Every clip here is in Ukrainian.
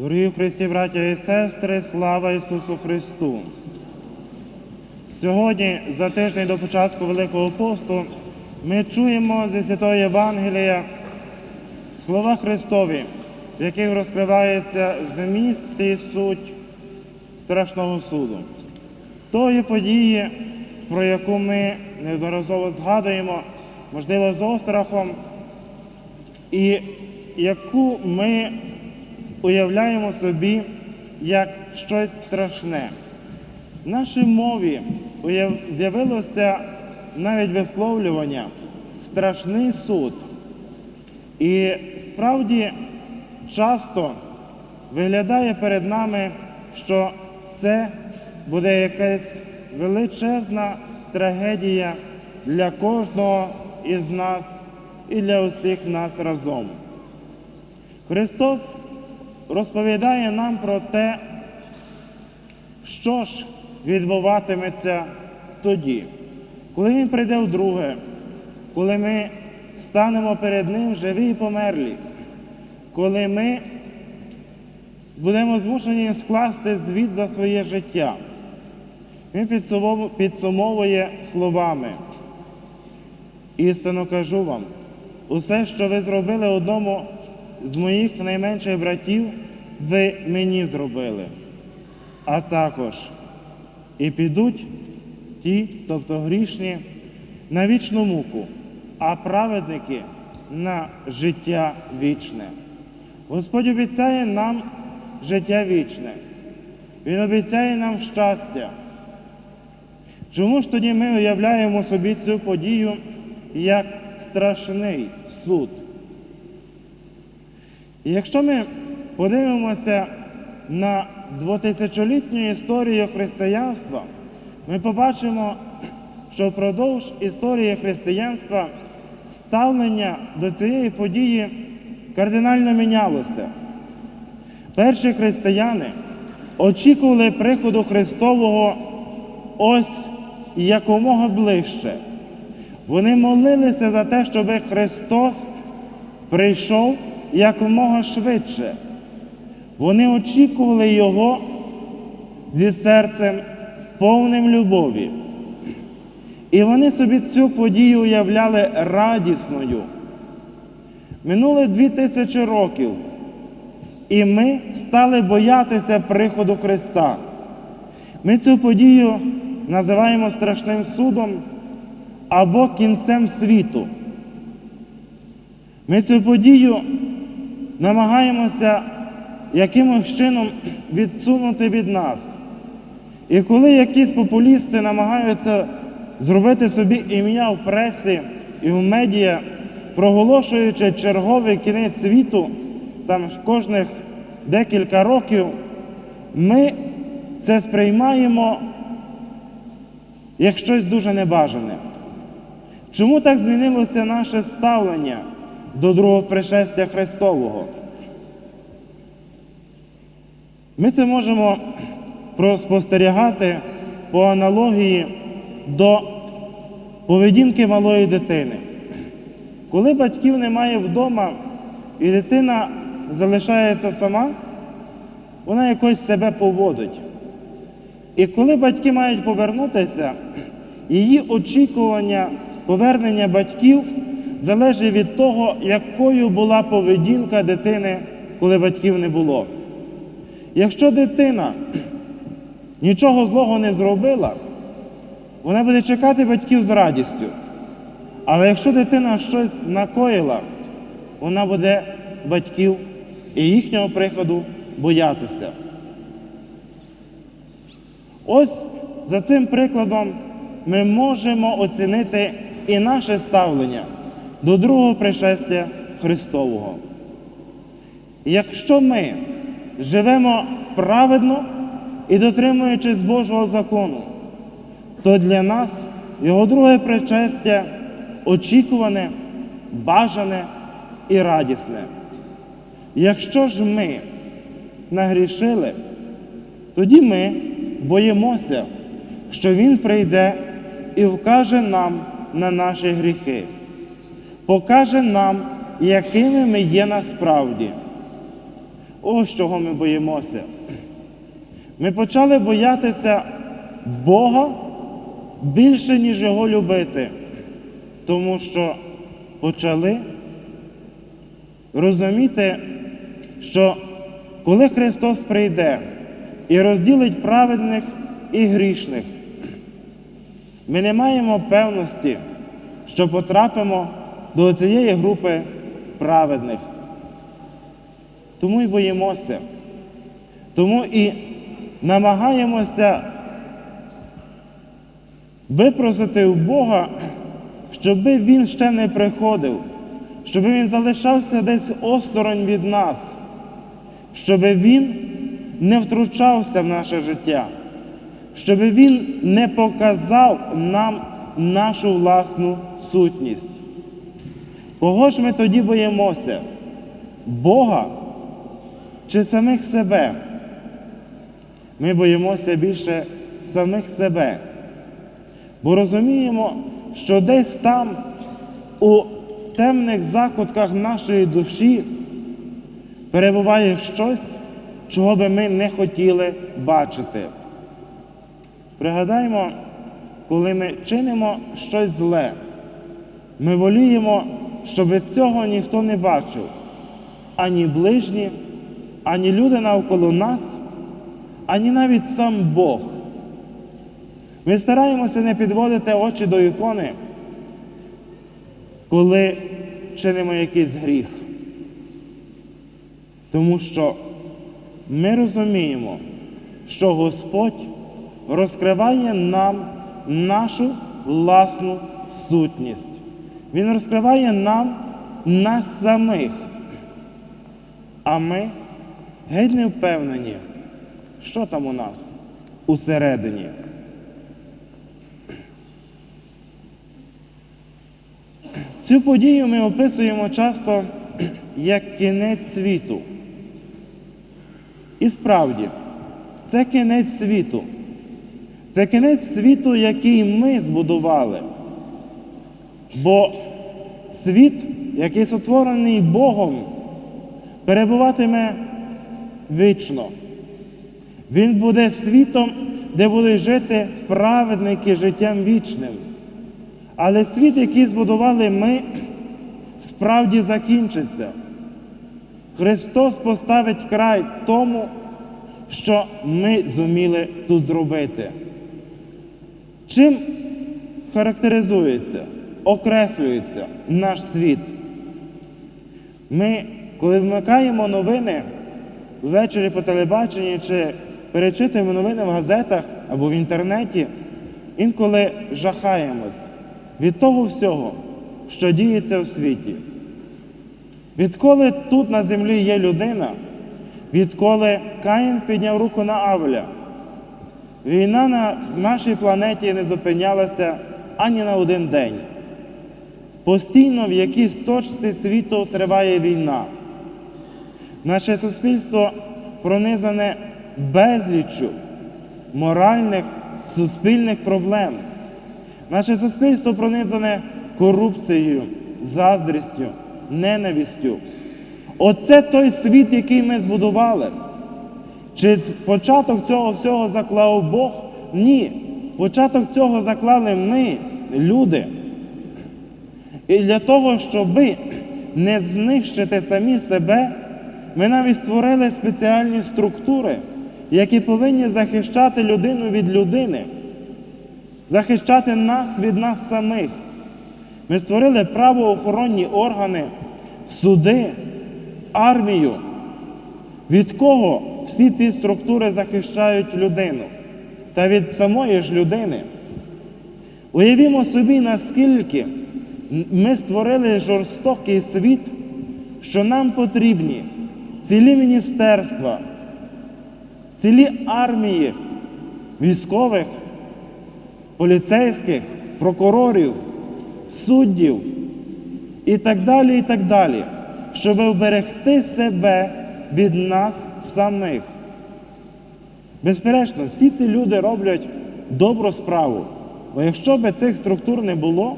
Дорогі в Христі, браття і сестри, слава Ісусу Христу! Сьогодні, за тиждень до початку Великого посту, ми чуємо зі Святого Євангелія слова Христові, в яких розкривається зміст і суть страшного суду. Тої події, про яку ми неодноразово згадуємо, можливо, з острахом, і яку ми уявляємо собі як щось страшне. В нашій мові з'явилося навіть висловлювання страшний суд. І справді часто виглядає перед нами, що це буде якась величезна трагедія для кожного із нас і для усіх нас разом. Христос розповідає нам про те, що ж відбуватиметься тоді, коли Він прийде вдруге, коли ми станемо перед Ним живі і померлі, коли ми будемо змушені скласти звіт за своє життя. Він підсумовує словами. Істинно кажу вам, усе, що ви зробили одному з моїх найменших братів, ви мені зробили. А також і підуть ті, тобто грішні, на вічну муку, а праведники на життя вічне. Господь обіцяє нам життя вічне. Він обіцяє нам щастя. Чому ж тоді ми уявляємо собі цю подію як страшний суд? І якщо ми подивимося на двотисячолітню історію християнства, ми побачимо, що впродовж історії християнства ставлення до цієї події кардинально мінялося. Перші християни очікували приходу Христового ось якомога ближче. Вони молилися за те, щоб Христос прийшов якомога швидше. Вони очікували Його зі серцем повним любові. І вони собі цю подію уявляли радісною. Минуло дві тисячі років, і ми стали боятися приходу Христа. Ми цю подію називаємо страшним судом або кінцем світу. Ми цю подію намагаємося якимось чином відсунути від нас. І коли якісь популісти намагаються зробити собі ім'я в пресі і в медіа, проголошуючи черговий кінець світу, там кожних декілька років, ми це сприймаємо як щось дуже небажане. Чому так змінилося наше ставлення до другого пришестя Христового? Ми це можемо спостерігати по аналогії до поведінки малої дитини. Коли батьків немає вдома і дитина залишається сама, вона якось себе поводить. І коли батьки мають повернутися, її очікування повернення батьків залежить від того, якою була поведінка дитини, коли батьків не було. Якщо дитина нічого злого не зробила, вона буде чекати батьків з радістю. Але якщо дитина щось накоїла, вона буде батьків і їхнього приходу боятися. Ось за цим прикладом ми можемо оцінити і наше ставлення до другого пришестя Христового. Якщо ми живемо праведно і дотримуючись Божого закону, то для нас його друге причастя очікуване, бажане і радісне. Якщо ж ми нагрішили, тоді ми боїмося, що Він прийде і вкаже нам на наші гріхи, покаже нам, якими ми є насправді. Ось чого ми боїмося. Ми почали боятися Бога більше, ніж Його любити, тому що почали розуміти, що коли Христос прийде і розділить праведних і грішних, ми не маємо певності, що потрапимо до цієї групи праведних. Тому і боїмося. Тому і намагаємося випросити у Бога, щоб Він ще не приходив, щоб Він залишався десь осторонь від нас, щоб Він не втручався в наше життя, щоб Він не показав нам нашу власну сутність. Кого ж ми тоді боїмося? Бога чи самих себе? Ми боїмося більше самих себе, бо розуміємо, що десь там, у темних закутках нашої душі, перебуває щось, чого би ми не хотіли бачити. Пригадаймо, коли ми чинимо щось зле, ми воліємо, щоб цього ніхто не бачив, ані ближні, ані люди навколо нас, ані навіть сам Бог. Ми стараємося не підводити очі до ікони, коли чинимо якийсь гріх. Тому що ми розуміємо, що Господь розкриває нам нашу власну сутність. Він розкриває нам нас самих. А ми геть не впевнені, що там у нас усередині. Цю подію ми описуємо часто як кінець світу. І справді, це кінець світу. Це кінець світу, який ми збудували. Бо світ, який сотворений Богом, перебуватиме вічно. Він буде світом, де будуть жити праведники життям вічним. Але світ, який збудували ми, справді закінчиться. Христос поставить край тому, що ми зуміли тут зробити. Чим характеризується, окреслюється наш світ? Ми, коли вмикаємо новини ввечері по телебаченні чи перечитуємо новини в газетах або в інтернеті, інколи жахаємось від того всього, що діється у світі. Відколи тут на землі є людина, відколи Каїн підняв руку на Авля, війна на нашій планеті не зупинялася ані на один день. Постійно в якійсь точці світу триває війна. Наше суспільство пронизане безліччю моральних суспільних проблем. Наше суспільство пронизане корупцією, заздрістю, ненавистю. Оце той світ, який ми збудували. Чи початок цього всього заклав Бог? Ні. Початок цього заклали ми, люди. І для того, щоб не знищити самі себе, ми навіть створили спеціальні структури, які повинні захищати людину від людини, захищати нас від нас самих. Ми створили правоохоронні органи, суди, армію. Від кого всі ці структури захищають людину та від самої ж людини? Уявімо собі, наскільки ми створили жорстокий світ, що нам потрібні цілі міністерства, цілі армії військових, поліцейських, прокурорів, суддів і так далі, і так далі, щоб вберегти себе від нас самих. Безперечно, всі ці люди роблять добру справу. Бо якщо б цих структур не було,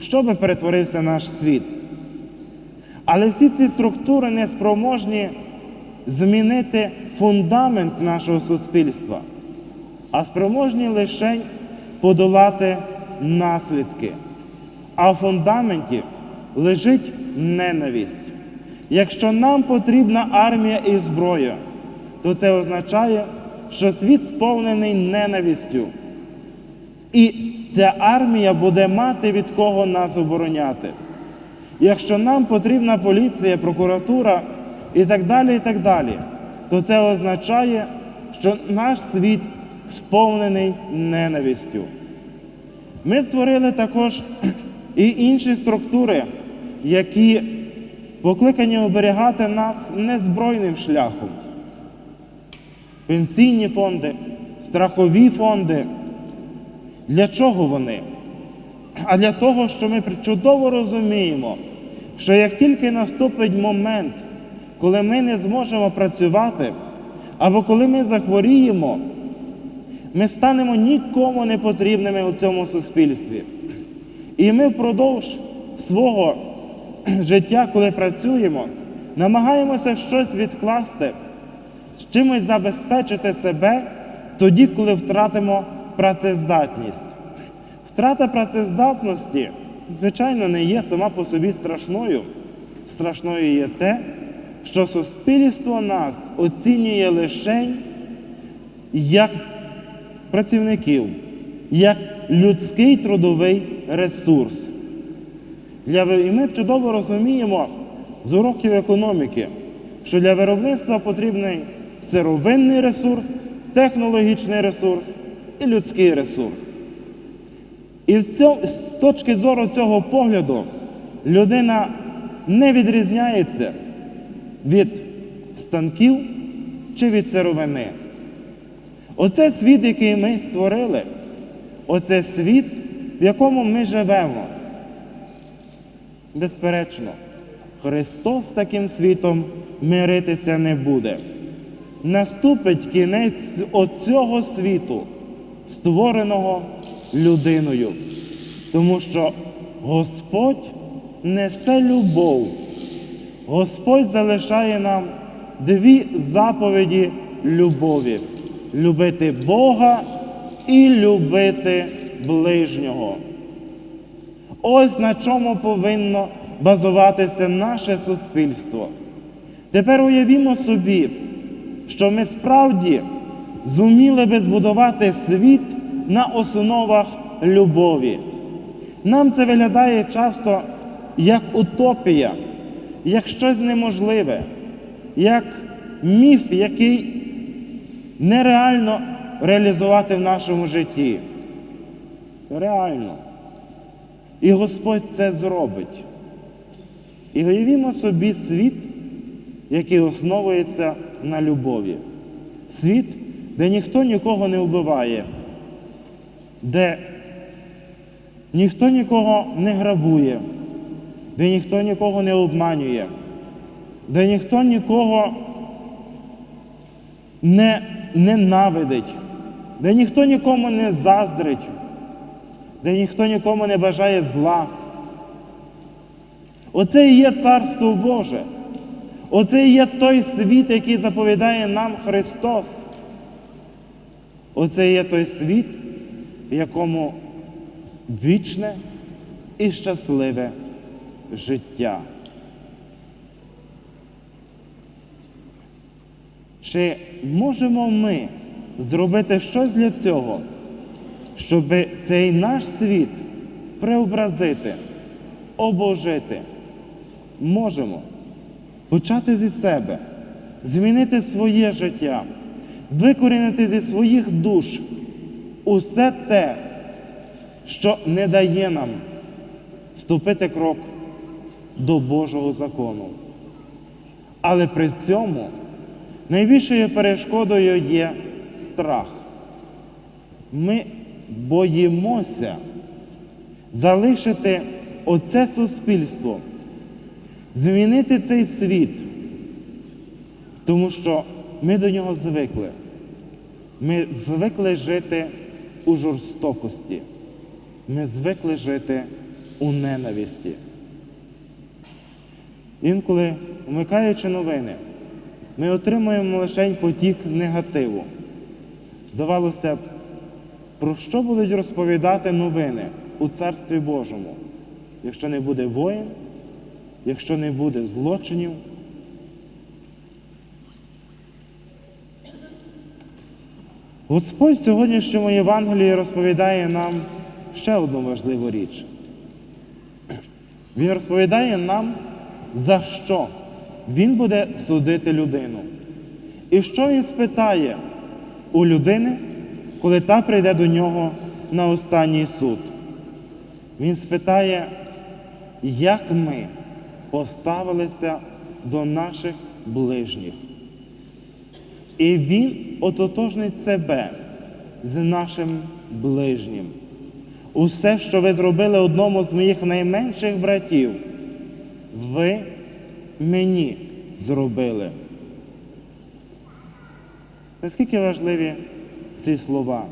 що би перетворився наш світ? Але всі ці структури не спроможні змінити фундамент нашого суспільства, а спроможні лише подолати наслідки. А в фундаменті лежить ненависть. Якщо нам потрібна армія і зброя, то це означає, що світ сповнений ненавистю. І ця армія буде мати від кого нас обороняти. Якщо нам потрібна поліція, прокуратура і так далі, і так далі, то це означає, що наш світ сповнений ненавистю. Ми створили також і інші структури, які покликані оберігати нас незбройним шляхом. Пенсійні фонди, страхові фонди. Для чого вони? А для того, що ми чудово розуміємо, що як тільки наступить момент, коли ми не зможемо працювати, або коли ми захворіємо, ми станемо нікому не потрібними у цьому суспільстві. І ми впродовж свого життя, коли працюємо, намагаємося щось відкласти, чимось забезпечити себе тоді, коли втратимо працездатність. Втрата працездатності, звичайно, не є сама по собі страшною. Страшною є те, що суспільство нас оцінює лише як працівників, як людський трудовий ресурс. І ми чудово розуміємо з уроків економіки, що для виробництва потрібний сировинний ресурс, технологічний ресурс і людський ресурс. І з точки зору цього погляду людина не відрізняється від станків чи від сировини. Оце світ, який ми створили, оце світ, в якому ми живемо. Безперечно, Христос таким світом миритися не буде. Наступить кінець оцього світу, створеного людиною, тому що Господь несе любов. Господь залишає нам дві заповіді любові: любити Бога і любити ближнього. Ось на чому повинно базуватися наше суспільство. Тепер уявімо собі, що ми справді зуміли би збудувати світ на основах любові. Нам це виглядає часто як утопія, як щось неможливе, як міф, який нереально реалізувати в нашому житті. Реально. І Господь це зробить. І уявімо собі світ, який основується на любові. Світ, де ніхто нікого не вбиває, де ніхто нікого не грабує, де ніхто нікого не обманює, де ніхто нікого не ненавидить, де ніхто нікому не заздрить, де ніхто нікому не бажає зла. Оце і є Царство Боже. Оце і є той світ, який заповідає нам Христос. Оце є той світ, в якому вічне і щасливе життя. Чи можемо ми зробити щось для цього, щоб цей наш світ преобразити, обожити? Можемо почати зі себе, змінити своє життя, викорінити зі своїх душ усе те, що не дає нам ступити крок до Божого закону. Але при цьому найбільшою перешкодою є страх. Ми боїмося залишити оце суспільство, змінити цей світ, тому що ми до нього звикли. Ми звикли жити у жорстокості. Ми звикли жити у ненависті. Інколи, вмикаючи новини, ми отримуємо лише потік негативу. Здавалося б, про що будуть розповідати новини у Царстві Божому, якщо не буде воїн, якщо не буде злочинів? Господь в сьогоднішньому Євангелії розповідає нам ще одну важливу річ. Він розповідає нам, за що Він буде судити людину. І що він спитає у людини, коли та прийде до нього на останній суд. Він спитає, як ми поставилися до наших ближніх. І він ототожнить себе з нашим ближнім. Усе, що ви зробили одному з моїх найменших братів, ви мені зробили. Наскільки важливі ці слова?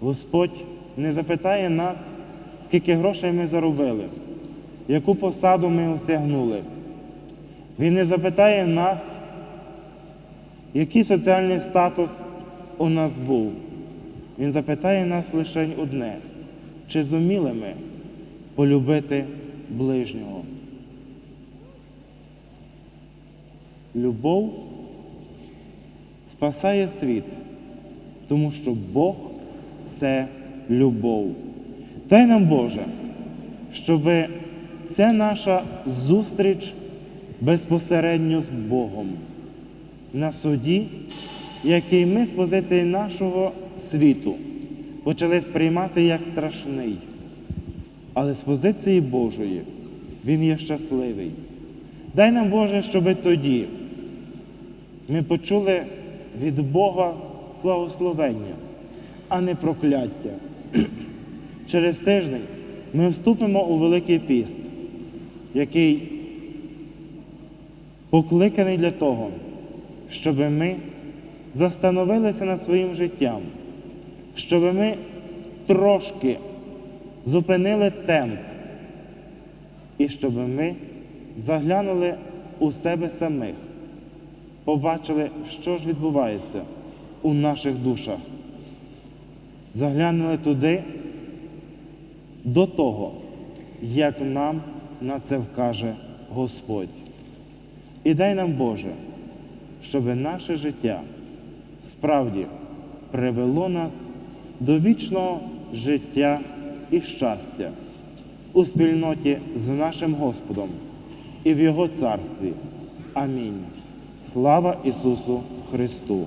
Господь не запитає нас, скільки грошей ми заробили, яку посаду ми осягнули. Він не запитає нас, який соціальний статус у нас був. Він запитає нас лише одне, чи зуміли ми полюбити ближнього. Любов спасає світ, тому що Бог це любов. Дай нам Боже, щоб ця наша зустріч безпосередньо з Богом на суді, який ми з позиції нашого світу почали сприймати як страшний. Але з позиції Божої Він є щасливий. Дай нам Боже, щоб тоді ми почули від Бога благословення, а не прокляття. Через тиждень ми вступимо у Великий піст, який покликаний для того, щоб ми застановилися над своїм життям, щоб ми трошки зупинили темп і щоб ми заглянули у себе самих, побачили, що ж відбувається у наших душах. Заглянули туди до того, як нам на це вкаже Господь. І дай нам Боже, щоб наше життя справді привело нас до вічного життя і щастя у спільноті з нашим Господом і в Його царстві. Амінь. Слава Ісусу Христу!